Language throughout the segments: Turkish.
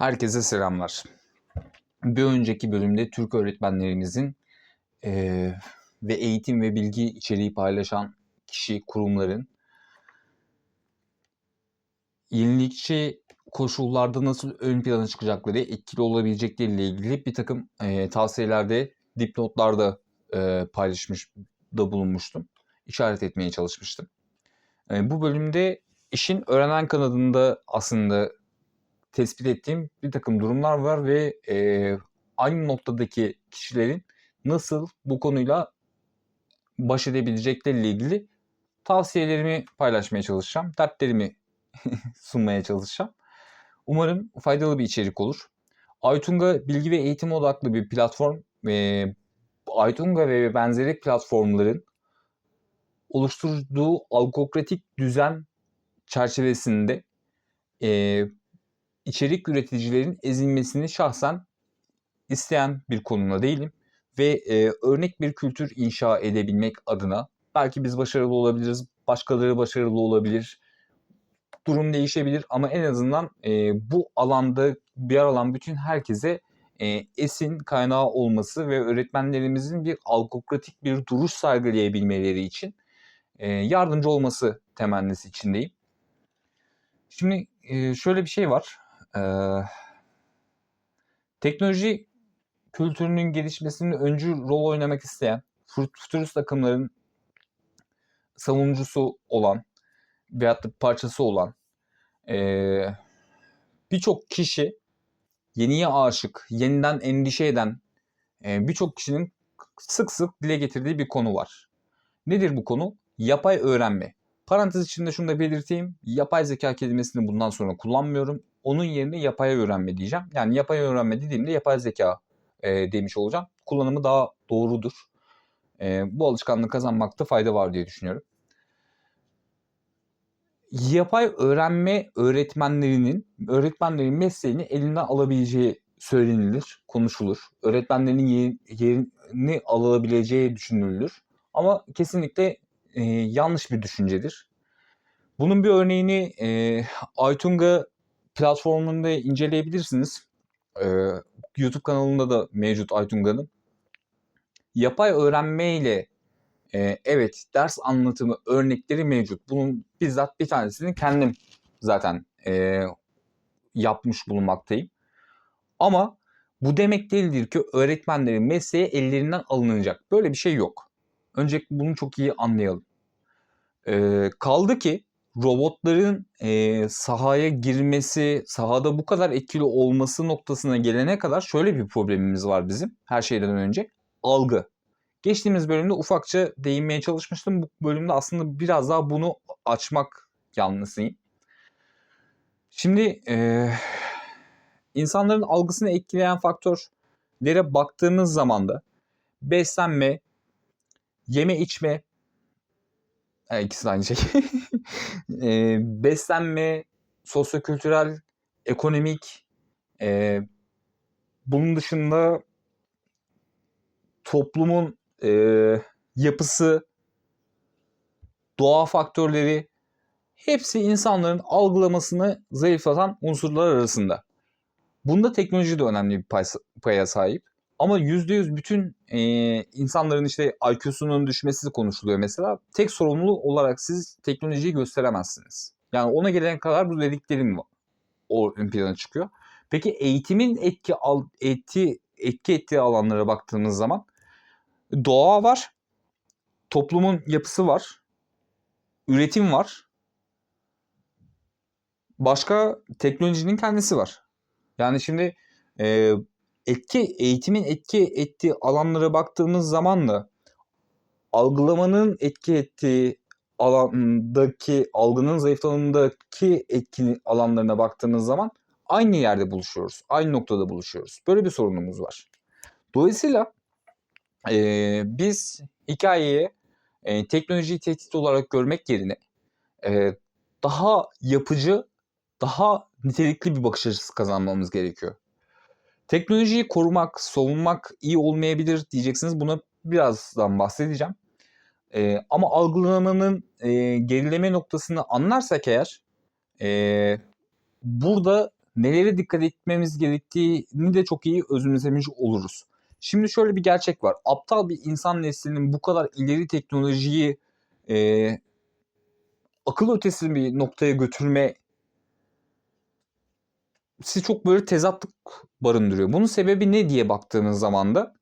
Herkese selamlar. Bir önceki bölümde Türk öğretmenlerimizin eee, ve eğitim ve bilgi içeriği paylaşan kişi, kurumların yenilikçi koşullarda nasıl ön plana çıkacakları, etkili olabilecekleriyle ilgili bir takım eee, tavsiyelerde, dipnotlarda eee, paylaşmış da bulunmuştum. İşaret etmeye çalışmıştım. Eee, bu bölümde işin öğrenen kanadında aslında tespit ettiğim bir takım durumlar var ve eee, aynı noktadaki kişilerin nasıl bu konuyla baş edebilecekleriyle ilgili tavsiyelerimi paylaşmaya çalışacağım. Dertlerimi sunmaya çalışacağım. Umarım faydalı bir içerik olur. Aytunga bilgi ve eğitim odaklı bir platform ve Aytunga ve benzeri platformların oluşturduğu algokratik düzen çerçevesinde eee, içerik üreticilerin ezilmesini şahsen isteyen bir konumda değilim. Ve e, örnek bir kültür inşa edebilmek adına belki biz başarılı olabiliriz, başkaları başarılı olabilir. Durum değişebilir ama en azından e, bu alanda bir alan bütün herkese e, esin kaynağı olması ve öğretmenlerimizin bir algokratik bir duruş sergileyebilmeleri için e, yardımcı olması temennisi içindeyim. Şimdi e, şöyle bir şey var. E, teknoloji kültürünün gelişmesinin öncü rol oynamak isteyen, futurist akımların savunucusu olan veyahut da parçası olan eee, birçok kişi yeniye aşık, yeniden endişe eden eee, birçok kişinin sık sık dile getirdiği bir konu var. Nedir bu konu? Yapay öğrenme. Parantez içinde şunu da belirteyim. Yapay zeka kelimesini bundan sonra kullanmıyorum. Onun yerine yapay öğrenme diyeceğim. Yani yapay öğrenme dediğimde yapay zeka e, demiş olacağım. Kullanımı daha doğrudur. E, bu alışkanlığı kazanmakta fayda var diye düşünüyorum. Yapay öğrenme öğretmenlerinin, öğretmenlerin mesleğini elinden alabileceği söylenilir, konuşulur. Öğretmenlerin ye- yerini alabileceği düşünülür. Ama kesinlikle e, yanlış bir düşüncedir. Bunun bir örneğini e, Aytunga platformunda inceleyebilirsiniz. E, YouTube kanalında da mevcut Aytunga'nın. Yapay öğrenmeyle e, evet ders anlatımı örnekleri mevcut. Bunun bizzat bir tanesini kendim zaten e, yapmış bulunmaktayım. Ama bu demek değildir ki öğretmenlerin mesleği ellerinden alınacak. Böyle bir şey yok. Öncelikle bunu çok iyi anlayalım. E, kaldı ki robotların e, sahaya girmesi, sahada bu kadar etkili olması noktasına gelene kadar şöyle bir problemimiz var bizim her şeyden önce. Algı. Geçtiğimiz bölümde ufakça değinmeye çalışmıştım. Bu bölümde aslında biraz daha bunu açmak yanlısıyım. Şimdi e, insanların algısını etkileyen faktörlere baktığımız zaman da beslenme, yeme içme, yani ikisi de aynı şey. e, beslenme, sosyokültürel, ekonomik, e, bunun dışında toplumun e, yapısı, doğa faktörleri hepsi insanların algılamasını zayıflatan unsurlar arasında. Bunda teknoloji de önemli bir pay, paya sahip. Ama %100 bütün e, insanların işte IQ'sunun düşmesi konuşuluyor mesela. Tek sorumlu olarak siz teknolojiyi gösteremezsiniz. Yani ona gelene kadar bu dediklerim. O ön plana çıkıyor. Peki eğitimin etki, al, etki, etki ettiği alanlara baktığımız zaman doğa var, toplumun yapısı var, üretim var, başka teknolojinin kendisi var. Yani şimdi e, etki eğitimin etki ettiği alanlara baktığımız zaman da algılamanın etki ettiği alandaki algının zayıflanındaki etki alanlarına baktığımız zaman aynı yerde buluşuyoruz. Aynı noktada buluşuyoruz. Böyle bir sorunumuz var. Dolayısıyla e, biz hikayeye e, teknolojiyi tehdit olarak görmek yerine e, daha yapıcı, daha nitelikli bir bakış açısı kazanmamız gerekiyor. Teknolojiyi korumak, savunmak iyi olmayabilir diyeceksiniz. Buna birazdan bahsedeceğim. Ee, ama algılamanın e, gerileme noktasını anlarsak eğer e, burada nelere dikkat etmemiz gerektiğini de çok iyi özümsemiş oluruz. Şimdi şöyle bir gerçek var. Aptal bir insan neslinin bu kadar ileri teknolojiyi e, akıl ötesi bir noktaya götürme sizi çok böyle tezatlık barındırıyor. Bunun sebebi ne diye baktığınız zaman da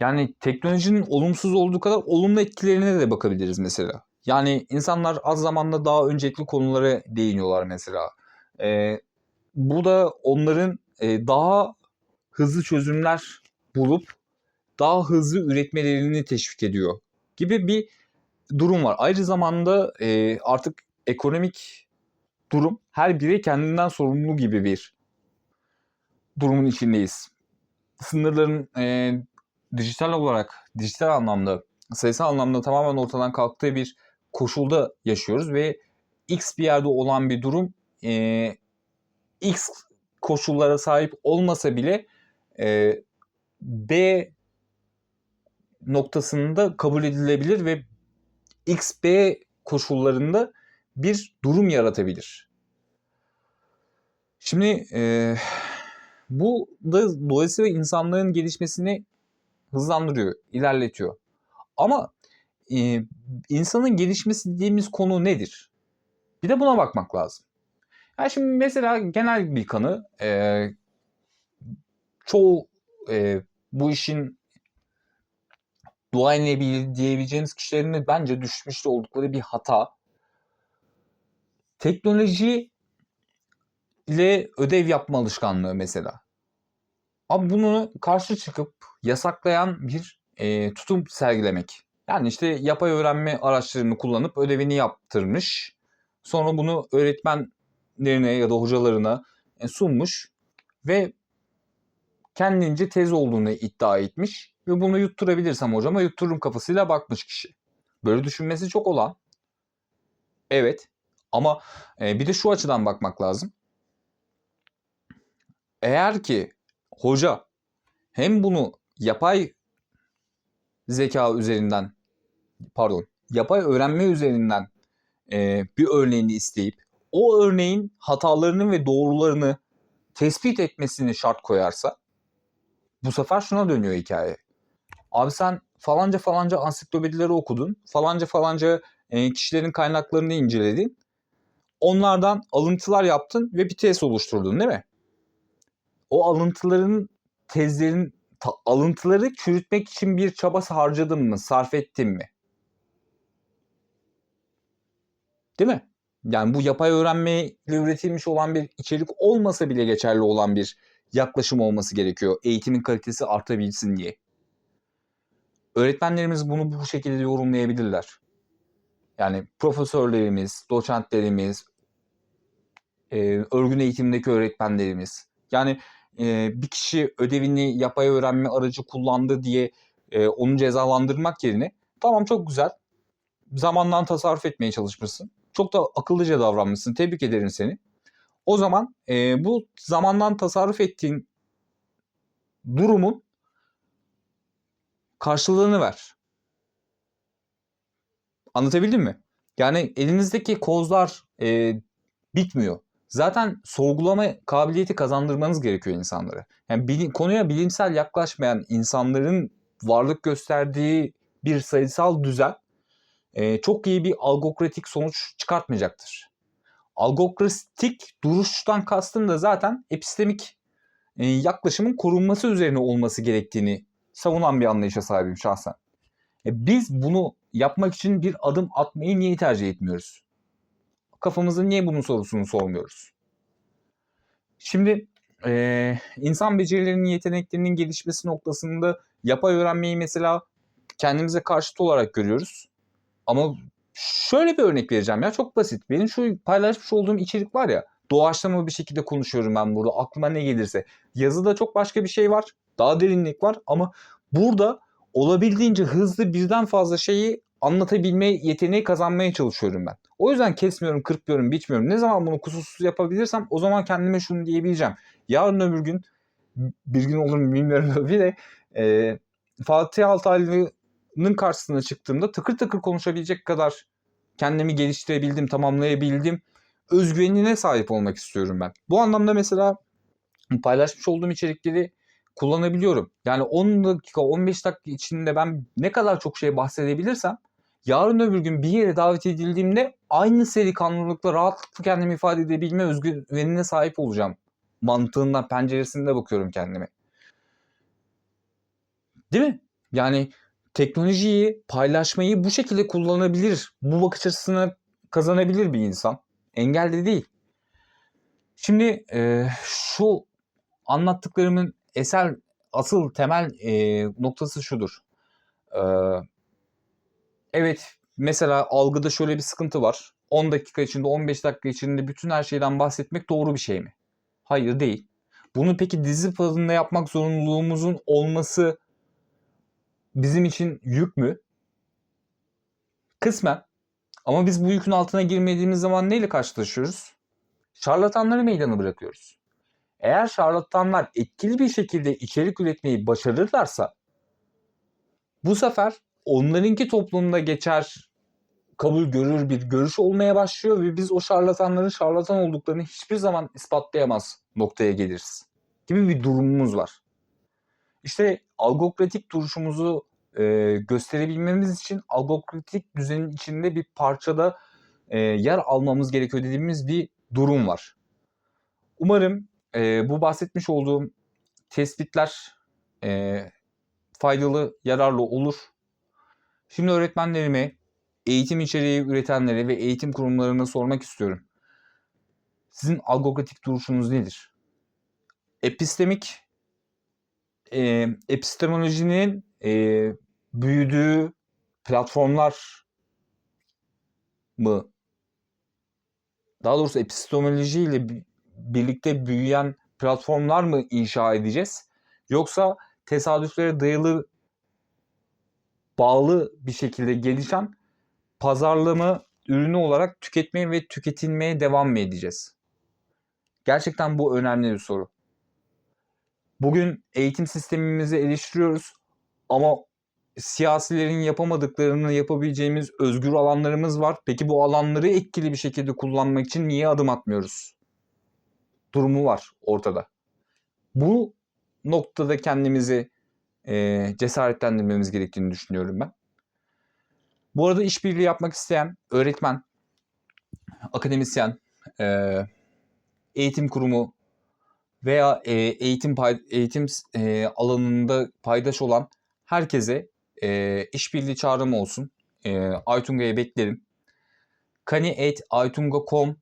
yani teknolojinin olumsuz olduğu kadar olumlu etkilerine de bakabiliriz mesela. Yani insanlar az zamanda daha öncelikli konulara değiniyorlar mesela. Ee, bu da onların e, daha hızlı çözümler bulup daha hızlı üretmelerini teşvik ediyor gibi bir durum var. Aynı zamanda e, artık ekonomik durum her biri kendinden sorumlu gibi bir durumun içindeyiz. Sınırların e, dijital olarak, dijital anlamda, sayısal anlamda tamamen ortadan kalktığı bir koşulda yaşıyoruz ve X bir yerde olan bir durum e, X koşullara sahip olmasa bile e, B noktasında kabul edilebilir ve XB koşullarında bir durum yaratabilir. Şimdi e, bu da dolayısıyla insanların gelişmesini hızlandırıyor, ilerletiyor. Ama e, insanın gelişmesi dediğimiz konu nedir? Bir de buna bakmak lazım. Yani şimdi mesela genel bir kanı e, çoğu e, bu işin duayenliği diyebileceğimiz kişilerin bence düşmüş oldukları bir hata. Teknoloji ile ödev yapma alışkanlığı mesela. Ama bunu karşı çıkıp yasaklayan bir e, tutum sergilemek. Yani işte yapay öğrenme araçlarını kullanıp ödevini yaptırmış. Sonra bunu öğretmenlerine ya da hocalarına e, sunmuş ve kendince tez olduğunu iddia etmiş ve bunu yutturabilirsem hocama yuttururum kafasıyla bakmış kişi. Böyle düşünmesi çok olan. Evet ama e, bir de şu açıdan bakmak lazım. Eğer ki hoca hem bunu yapay zeka üzerinden pardon yapay öğrenme üzerinden e, bir örneğini isteyip o örneğin hatalarını ve doğrularını tespit etmesini şart koyarsa bu sefer şuna dönüyor hikaye. Abi sen falanca falanca ansiklopedileri okudun. Falanca falanca e, kişilerin kaynaklarını inceledin. Onlardan alıntılar yaptın ve bir tez oluşturdun değil mi? O alıntıların tezlerin ta, alıntıları çürütmek için bir çaba harcadın mı? Sarf ettin mi? Değil mi? Yani bu yapay öğrenmeyle üretilmiş olan bir içerik olmasa bile geçerli olan bir yaklaşım olması gerekiyor. Eğitimin kalitesi artabilsin diye. Öğretmenlerimiz bunu bu şekilde yorumlayabilirler. Yani profesörlerimiz, doçentlerimiz, e, örgün eğitimdeki öğretmenlerimiz. Yani e, bir kişi ödevini yapay öğrenme aracı kullandı diye e, onu cezalandırmak yerine tamam çok güzel zamandan tasarruf etmeye çalışmışsın. Çok da akıllıca davranmışsın. Tebrik ederim seni. O zaman e, bu zamandan tasarruf ettiğin durumun karşılığını ver. Anlatabildim mi? Yani elinizdeki kozlar e, bitmiyor. Zaten sorgulama kabiliyeti kazandırmanız gerekiyor insanlara. Yani bilim, konuya bilimsel yaklaşmayan insanların varlık gösterdiği bir sayısal düzen e, çok iyi bir algokratik sonuç çıkartmayacaktır. Algokratik duruştan kastım da zaten epistemik e, yaklaşımın korunması üzerine olması gerektiğini savunan bir anlayışa sahibim şahsen. E, biz bunu yapmak için bir adım atmayı niye tercih etmiyoruz? Kafamızda niye bunun sorusunu sormuyoruz? Şimdi e, insan becerilerinin, yeteneklerinin gelişmesi noktasında yapay öğrenmeyi mesela kendimize karşıt olarak görüyoruz. Ama şöyle bir örnek vereceğim ya çok basit. Benim şu paylaşmış olduğum içerik var ya doğaçlama bir şekilde konuşuyorum ben burada aklıma ne gelirse. Yazıda çok başka bir şey var. Daha derinlik var ama burada olabildiğince hızlı birden fazla şeyi anlatabilme yeteneği kazanmaya çalışıyorum ben. O yüzden kesmiyorum, kırpıyorum, biçmiyorum. Ne zaman bunu kusursuz yapabilirsem o zaman kendime şunu diyebileceğim. Yarın öbür gün bir gün olur mu bilmiyorum bir de e, Fatih Altaylı'nın karşısına çıktığımda tıkır tıkır konuşabilecek kadar kendimi geliştirebildim, tamamlayabildim. Özgüvenine sahip olmak istiyorum ben. Bu anlamda mesela paylaşmış olduğum içerikleri kullanabiliyorum. Yani 10 dakika, 15 dakika içinde ben ne kadar çok şey bahsedebilirsem yarın öbür gün bir yere davet edildiğimde aynı seri kanlılıkla rahatlıkla kendimi ifade edebilme özgüvenine sahip olacağım. Mantığından, penceresinde bakıyorum kendime. Değil mi? Yani teknolojiyi, paylaşmayı bu şekilde kullanabilir. Bu bakış açısını kazanabilir bir insan. Engel de değil. Şimdi e, şu anlattıklarımın eser, asıl temel e, noktası şudur. E, evet mesela algıda şöyle bir sıkıntı var. 10 dakika içinde 15 dakika içinde bütün her şeyden bahsetmek doğru bir şey mi? Hayır değil. Bunu peki dizi fazında yapmak zorunluluğumuzun olması bizim için yük mü? Kısmen. Ama biz bu yükün altına girmediğimiz zaman neyle karşılaşıyoruz? Şarlatanları meydana bırakıyoruz. Eğer şarlatanlar etkili bir şekilde içerik üretmeyi başarırlarsa bu sefer onlarınki toplumda geçer, kabul görür bir görüş olmaya başlıyor ve biz o şarlatanların şarlatan olduklarını hiçbir zaman ispatlayamaz noktaya geliriz. Gibi bir durumumuz var. İşte algokratik duruşumuzu e, gösterebilmemiz için algokratik düzenin içinde bir parçada e, yer almamız gerekiyor dediğimiz bir durum var. Umarım e, bu bahsetmiş olduğum tespitler e, faydalı, yararlı olur. Şimdi öğretmenlerime, eğitim içeriği üretenlere ve eğitim kurumlarına sormak istiyorum. Sizin algokratik duruşunuz nedir? Epistemik e, epistemolojinin e, büyüdüğü platformlar mı? Daha doğrusu epistemoloji ile birlikte büyüyen platformlar mı inşa edeceğiz? Yoksa tesadüflere dayalı bağlı bir şekilde gelişen pazarlama ürünü olarak tüketmeye ve tüketilmeye devam mı edeceğiz? Gerçekten bu önemli bir soru. Bugün eğitim sistemimizi eleştiriyoruz ama siyasilerin yapamadıklarını yapabileceğimiz özgür alanlarımız var. Peki bu alanları etkili bir şekilde kullanmak için niye adım atmıyoruz? Durumu var ortada. Bu noktada kendimizi e, cesaretlendirmemiz gerektiğini düşünüyorum ben. Bu arada işbirliği yapmak isteyen öğretmen, akademisyen, e, eğitim kurumu veya e, eğitim pay, eğitim e, alanında paydaş olan herkese e, işbirliği çağrım olsun. E, Aytunga'ya beklerim. kani.aytunga.com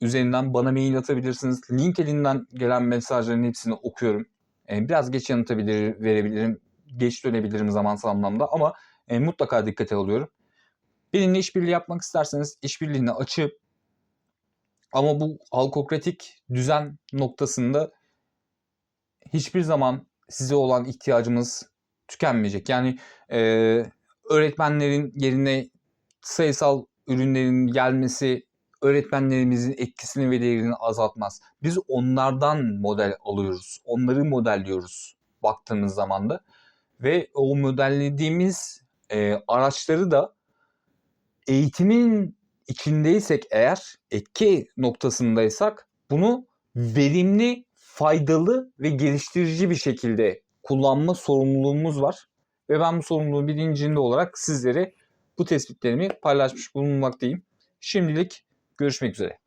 üzerinden bana mail atabilirsiniz. LinkedIn'den gelen mesajların hepsini okuyorum. E, biraz geç yanıtabilir, verebilirim. Geç dönebilirim zamansal anlamda ama e, mutlaka dikkate alıyorum. Benimle işbirliği yapmak isterseniz işbirliğini açıp ama bu halkokratik düzen noktasında hiçbir zaman size olan ihtiyacımız tükenmeyecek. Yani e, öğretmenlerin yerine sayısal ürünlerin gelmesi öğretmenlerimizin etkisini ve değerini azaltmaz. Biz onlardan model alıyoruz. Onları modelliyoruz baktığımız zaman da. Ve o modellediğimiz e, araçları da eğitimin içindeysek eğer, etki noktasındaysak bunu verimli, faydalı ve geliştirici bir şekilde kullanma sorumluluğumuz var. Ve ben bu sorumluluğun bilincinde olarak sizlere bu tespitlerimi paylaşmış bulunmaktayım. Şimdilik görüşmek üzere.